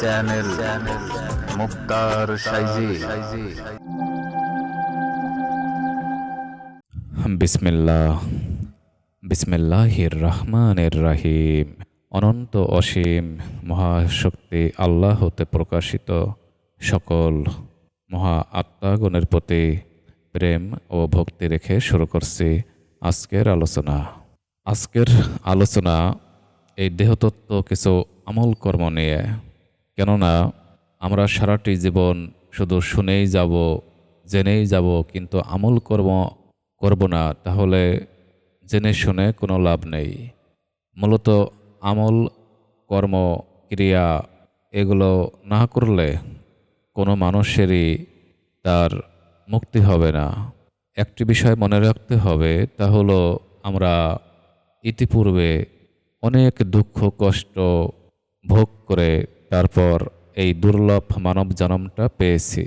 Channel বিসমিল্লাহির রহমানের রাহিম অনন্ত অসীম মহাশক্তি আল্লাহ হতে প্রকাশিত সকল মহা আত্মাগণের প্রতি প্রেম ও ভক্তি রেখে শুরু করছি আজকের আলোচনা। আজকের আলোচনা এই দেহতত্ত্ব কিছু আমল কর্ম নিয়ে। কেননা আমরা সারাটি জীবন শুধু শুনেই যাব, জেনেই যাব, কিন্তু আমল কর্ম করব না, তাহলে জেনে শুনে কোনো লাভ নেই। মূলত আমল, কর্ম, ক্রিয়া, এগুলো না করলে কোনো মানুষেরই তার মুক্তি হবে না। একটি বিষয় মনে রাখতে হবে, তা হলো আমরা ইতিপূর্বে অনেক দুঃখ, কষ্ট ভোগ করে তারপর এই দুর্লভ মানব জনমটা পেয়েছি।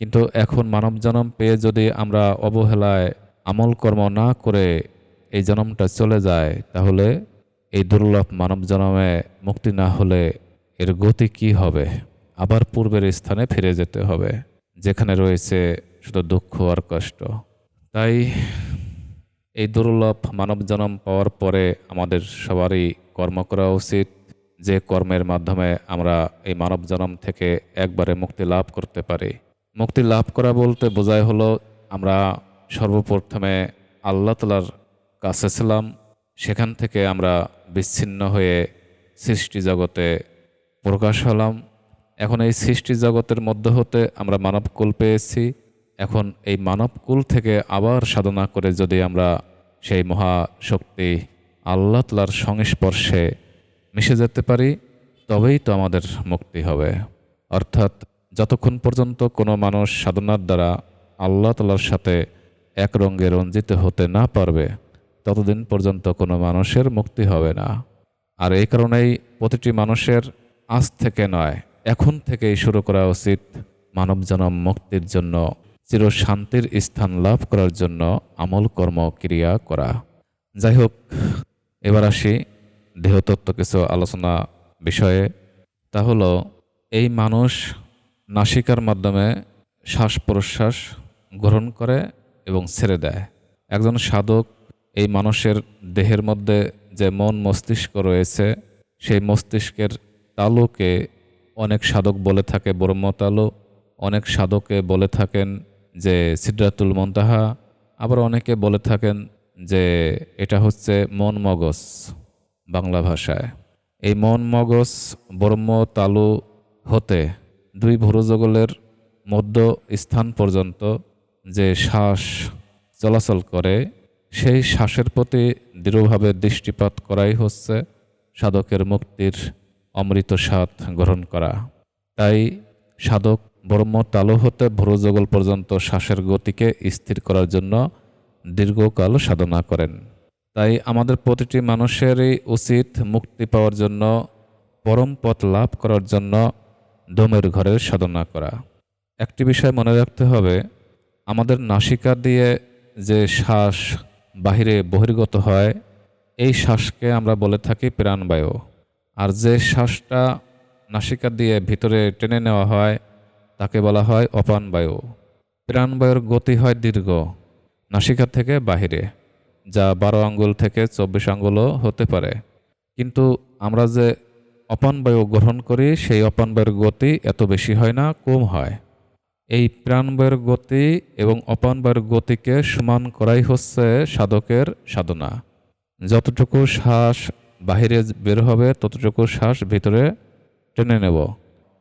কিন্তু এখন মানব জনম পেয়ে যদি আমরা অবহেলায় আমল কর্ম না করে এই জনমটা চলে যায়, তাহলে এই দুর্লভ মানব জনমে মুক্তি না হলে এর গতি কি হবে? আবার পূর্বের স্থানে ফিরে যেতে হবে, যেখানে রয়েছে শুধু দুঃখ আর কষ্ট। তাই এই দুর্লভ মানব জন্ম পাওয়ার পরে আমাদের সবারই কর্ম করা উচিত। যে কর্মের মাধ্যমে আমরা এই মানব জন্ম থেকে একবারে মুক্তি লাভ করতে পারি। মুক্তি লাভ করা বলতে বোঝায় হলো আমরা সর্বপ্রথমে আল্লাহ তালার কাছে ছিলাম, সেখান থেকে আমরা বিচ্ছিন্ন হয়ে সৃষ্টি জগতে প্রকাশ হলাম। এখন এই সৃষ্টি জগতের মধ্য হতে আমরা মানবকুল পেয়েছি। এখন এই মানবকুল থেকে আবার সাধনা করে যদি আমরা সেই মহাশক্তি আল্লাহ তালার সংস্পর্শে মিশে যেতে পারি, তবেই তো আমাদের মুক্তি হবে। অর্থাৎ যতক্ষণ পর্যন্ত কোনো মানুষ সাধনার দ্বারা আল্লাহ তালার সাথে এক রঙে রঞ্জিত হতে না পারবে, ততদিন পর্যন্ত কোনো মানুষের মুক্তি হবে না। আর এই কারণেই প্রতিটি মানুষের আজ থেকে নয়, এখন থেকেই শুরু করা উচিত মানব জনম মুক্তির জন্য চির শান্তির স্থান লাভ করার জন্য আমল কর্ম ক্রিয়া করা। যাই হোক, এবার আসি দেহতত্ত্ব কিছু আলোচনা বিষয়ে, তা হলো এই মানুষ নাসিকার মাধ্যমে শ্বাস প্রশ্বাস গ্রহণ করে এবং ছেড়ে দেয়। একজন সাধক এই মানুষের দেহের মধ্যে যে মন মস্তিষ্ক রয়েছে, সেই মস্তিষ্কের তালুকে অনেক সাধক বলে থাকে ব্রহ্মতালু অনেক সাধকে বলে থাকেন যে সিদ্ধাতুল মন্তাহা। আবার অনেকে বলে থাকেন যে এটা হচ্ছে মন মগজ। বাংলা ভাষায়। এই মন মগজ ব্রহ্ম তালু হতে দুই ভুরুজগলের মধ্য স্থান পর্যন্ত যে শ্বাস চলাচল করে, সেই শ্বাসের প্রতি দৃঢ়ভাবে দৃষ্টিপাত করাই হচ্ছে সাধকের মুক্তির অমৃত স্বাদ গ্রহণ করা। তাই সাধক ব্রহ্ম তালু হতে ভুরুজগল পর্যন্ত শ্বাসের গতিকে স্থির করার জন্য দীর্ঘকাল সাধনা করেন। তাই আমাদের প্রতিটি মানুষেরই উচিত মুক্তি পাওয়ার জন্য, পরম পথ লাভ করার জন্য দমের ঘরের সাধনা করা। একটি বিষয় মনে রাখতে হবে, আমাদের নাসিকা দিয়ে যে শ্বাস বাহিরে বহির্গত হয়, এই শ্বাসকে আমরা বলে থাকি প্রাণবায়ু। আর যে শ্বাসটা নাসিকা দিয়ে ভিতরে টেনে নেওয়া হয়, তাকে বলা হয় অপান বায়ু প্রাণবায়ুর গতি হয় দীর্ঘ, নাসিকা থেকে বাহিরে। যা বারো আঙ্গুল থেকে চব্বিশ আঙ্গুলও হতে পারে। কিন্তু আমরা যে অপান বায়ু গ্রহণ করি, সেই অপান বায়ুর গতি এত বেশি হয় না, কম হয়। এই প্রাণবায়ুর গতি এবং অপান বায়ুর গতিকে সমান করাই হচ্ছে সাধকের সাধনা। যতটুকু শ্বাস বাহিরে বের হবে, ততটুকু শ্বাস ভিতরে টেনে নেব।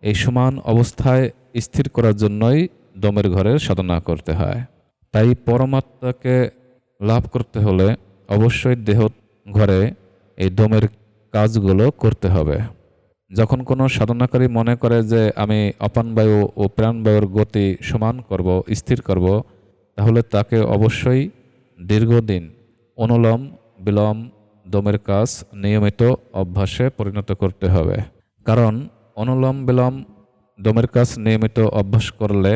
এই সমান অবস্থায় স্থির করার জন্যই দমের ঘরের সাধনা করতে হয়। তাই পরমাত্মাকে লাভ করতে হলে অবশ্যই দেহ ঘরে এই দমের কাজগুলো করতে হবে। যখন কোনো সাধনাকারী মনে করে যে আমি অপানবায়ু ও প্রাণবায়ুর গতি সমান করব, স্থির করব, তাহলে তাকে অবশ্যই দীর্ঘদিন অনুলম বিলম দমের কাজ নিয়মিত অভ্যাসে পরিণত করতে হবে। কারণ অনুলম বিলম দমের কাজ নিয়মিত অভ্যাস করলে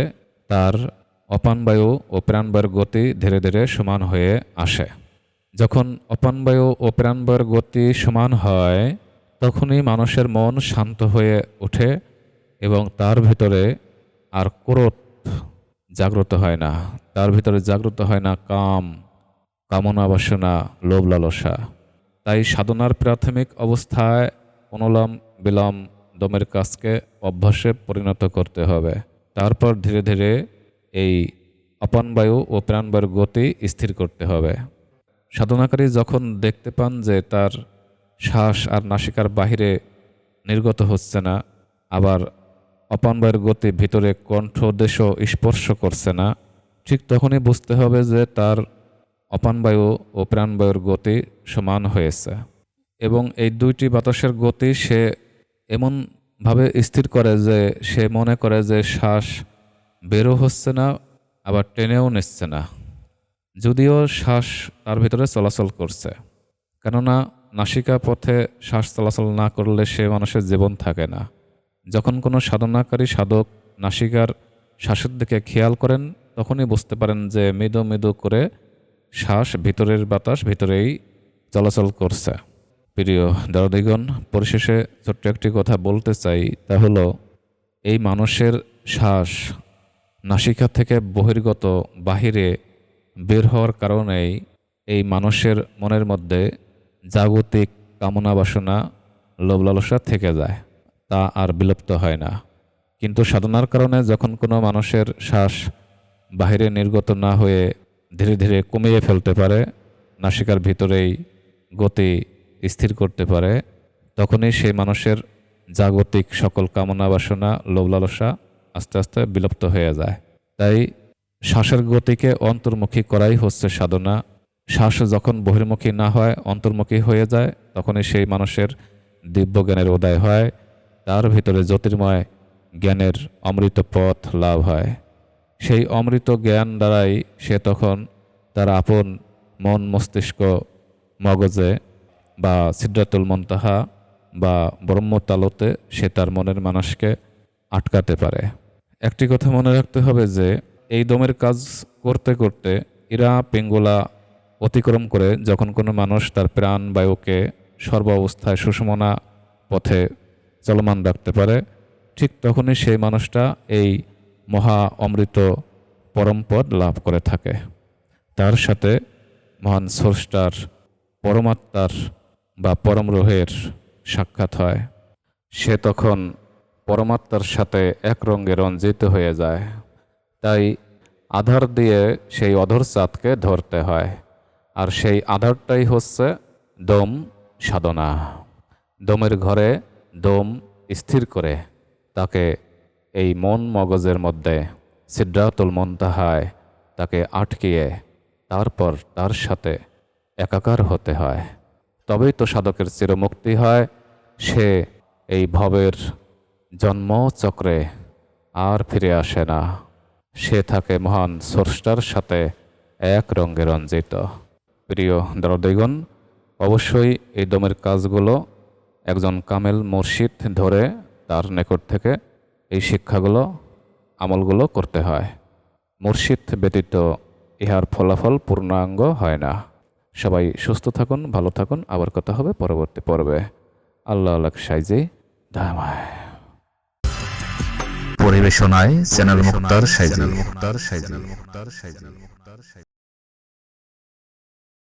তার অপানবায়ু ও প্রাণবায়ুর গতি ধীরে ধীরে সমান হয়ে আসে। যখন অপানবায়ু ও প্রাণবায়ুর গতি সমান হয়, তখনই মানুষের মন শান্ত হয়ে ওঠে এবং তার ভিতরে আর ক্রোধ জাগ্রত হয় না। তার ভিতরে জাগ্রত হয় না কাম, কামনা বাসনা, লোভ লালসা। তাই সাধনার প্রাথমিক অবস্থায় অনুলাম বিলম দমের কাজকে অভ্যাসে পরিণত করতে হবে। তারপর ধীরে ধীরে এই অপানবায়ু ও প্রাণবায়ুর গতি স্থির করতে হবে। সাধনাকারী যখন দেখতে পান যে তার শ্বাস আর নাসিকার বাহিরে নির্গত হচ্ছে না, আবার অপানবায়ুর গতি ভিতরে কণ্ঠদেশ স্পর্শ করছে না, ঠিক তখনই বুঝতে হবে যে তার অপানবায়ু ও প্রাণবায়ুর গতি সমান হয়েছে এবং এই দুইটি বাতাসের গতি সে এমনভাবে স্থির করে যে সে মনে করে যে শ্বাস বেরো হচ্ছে না, আবার টেনেও নিচ্ছে না। যদিও শ্বাস তার ভিতরে চলাচল করছে। কেননা নাসিকা পথে শ্বাস চলাচল না করলে সে মানুষের জীবন থাকে না। যখন কোনো সাধনাকারী সাধক নাসিকার শ্বাসের দিকে খেয়াল করেন, তখনই বুঝতে পারেন যে মৃদু মৃদু করে শ্বাস ভিতরের বাতাস ভিতরেই চলাচল করছে। প্রিয় দারদিগণ পরিশেষে ছোট্ট একটি কথা বলতে চাই, তা হলো, এই মানুষের শ্বাস নাসিকা থেকে বহির্গত বাহিরে বের হওয়ার কারণেই এই মানুষের মনের মধ্যে জাগতিক কামনা বাসনা লোভ লালসা থেকে যায়। তা আর বিলুপ্ত হয় না। কিন্তু সাধনার কারণে যখন কোনো মানুষের শ্বাস বাহিরে নির্গত না হয়ে ধীরে ধীরে কমিয়ে ফেলতে পারে, নাসিকার ভিতরেই গতি স্থির করতে পারে, তখনই সেই মানুষের জাগতিক সকল কামনা বাসনা লোভ লালসা আস্তে আস্তে বিলুপ্ত হয়ে যায়। তাই শ্বাসের গতিকে অন্তর্মুখী করাই হচ্ছে সাধনা। শ্বাস যখন বহির্মুখী না হয়, অন্তর্মুখী হয়ে যায়, তখনই সেই মানুষের দিব্য জ্ঞানের উদয় হয়। তার ভিতরে জ্যোতির্ময় জ্ঞানের অমৃত পথ লাভ হয়। সেই অমৃত জ্ঞান দ্বারাই সে তখন তার আপন মন মস্তিষ্ক মগজে বা সিদ্ধাতুল মন্তাহা বা ব্রহ্মতালতে সে তার মনের মানুষকে আটকাতে পারে। একটি কথা মনে রাখতে হবে যে, এই দমের কাজ করতে করতে ইরা পেঙ্গোলা অতিক্রম করে যখন কোনো মানুষ তার প্রাণ, বায়ুকে সর্ব অবস্থায় সুষমনা পথে চলমান রাখতে পারে, ঠিক তখনই সেই মানুষটা এই মহা অমৃত পরমপদ লাভ করে থাকে। তার সাথে মহান স্রষ্টার পরমাত্মার বা পরম রোহের সাক্ষাৎ হয়। সে তখন পরমাত্মার সাথে এক রঙে রঞ্জিত হয়ে যায়। তাই আধার দিয়ে সেই অধর চাঁদকে ধরতে হয়। আর সেই আধারটাই হচ্ছে দম সাধনা। দমের ঘরে দম স্থির করে তাকে এই মন মগজের মধ্যে সিদ্ধাতুল মন্তাহায় তাকে আটকিয়ে তারপর তার সাথে একাকার হতে হয়। তবেই তো সাধকের চিরমুক্তি হয়। সে এই ভবের জন্মচক্রে আর ফিরে আসে না। সে থাকে মহান স্রষ্টার সাথে এক রঙে রঞ্জিত। প্রিয় দরদিগণ অবশ্যই এই দমের কাজগুলো একজন কামেল মুর্শিদ ধরে তার নিকট থেকে এই শিক্ষাগুলো, আমলগুলো করতে হয়। মুর্শিদ ব্যতীত ইহার ফলাফল পূর্ণাঙ্গ হয় না। সবাই সুস্থ থাকুন, ভালো থাকুন। আবার কথা হবে পরবর্তী পর্বে। আল্লাহ আল্লাহ সাইজি ধামায় পরিবেশনায় চ্যানেল মুক্তার সাইজি মুক্তার সাইজি। মুক্তার সাইজি মুক্তার সাইজি।